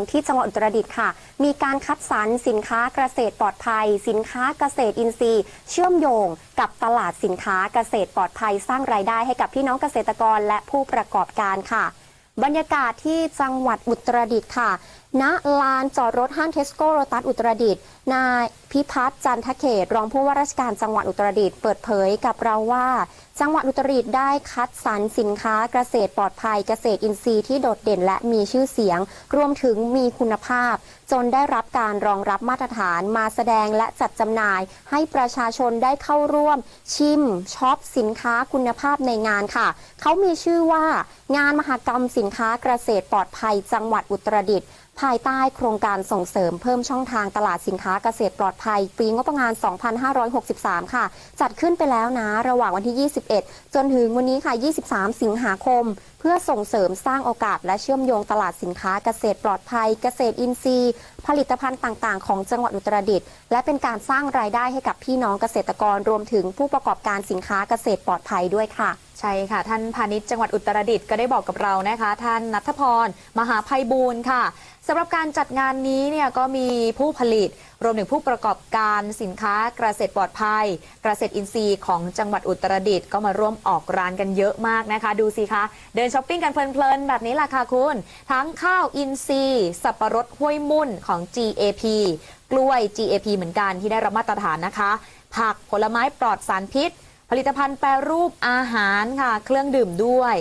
ที่จังหวัดอุตรดิตถ์ค่ะ มีการคัดสรรสินค้าเกษตรปลอดภัย สินค้าเกษตรอินทรีย์ เชื่อมโยงกับตลาดสินค้าเกษตรปลอดภัยสร้างรายได้ให้กับพี่น้องเกษตรกรและผู้ประกอบการค่ะ บรรยากาศที่จังหวัดอุตรดิตถ์ค่ะ ณ ลานจอดรถห้างเทสโก้โรตัสอุตรดิตถ์นายพิพัฒน์จันทเขต รองผู้ว่าราชการจังหวัดอุตรดิตถ์เปิดเผยกับเราว่า จังหวัดอุตรดิตถ์ได้คัดสรรสินค้าเกษตรปลอดภัยเกษตรอินทรีย์ที่โดดเด่นและมีชื่อเสียง รวมถึงมีคุณภาพ จนได้รับการรองรับมาตรฐานมาแสดงและจัดจำหน่าย ให้ประชาชนได้เข้าร่วม ชิมช็อปสินค้าคุณภาพในงานค่ะ เขามีชื่อว่างานมหกรรมสินค้าเกษตรปลอดภัยจังหวัดอุตรดิตถ์ภายใต้โครงการส่งเสริมเพิ่มช่องทางตลาดสินค้าเกษตรปลอดภัย ปีงบประมาณ 2563 ค่ะ จัดขึ้นไปแล้วนะ ระหว่างวันที่ 21 จนถึงวันนี้ค่ะ 23 สิงหาคมเพื่อส่งเสริมสร้างโอกาสและเชื่อมโยงตลาดสินค้าเกษตรปลอดภัย เกษตรอินทรีย์ ผลิตภัณฑ์ต่างๆ ของจังหวัดอุตรดิตถ์และเป็นการสร้างรายได้ให้กับพี่น้องเกษตรกรรวมถึงผู้ประกอบการสินค้าเกษตรปลอดภัยด้วยค่ะใช่ค่ะ ท่านพาณิชย์จังหวัดอุตรดิตถ์ก็ได้บอกกับเรานะคะ ท่านนัทพร มหาภัยบูรณ์ค่ะ สำหรับการจัดงานนี้เนี่ยก็มีผู้ผลิต รวมถึงผู้ประกอบการสินค้าเกษตรปลอดภัย เกษตรอินทรีย์ของจังหวัดอุตรดิตถ์ก็มาร่วมออกร้านกันเยอะมากนะคะ ดูสิคะ เดินช้อปปิ้งกันเพลินๆ แบบนี้แหละค่ะคุณ ทั้งข้าวอินทรีย์ สับปะรดห้วยมุ่นของ GAP กล้วย GAP เหมือนกันที่ได้รับมาตรฐานนะคะ ผักผลไม้ปลอดสารพิษ ผลิตภัณฑ์แปรรูปอาหารค่ะ เครื่องดื่มด้วย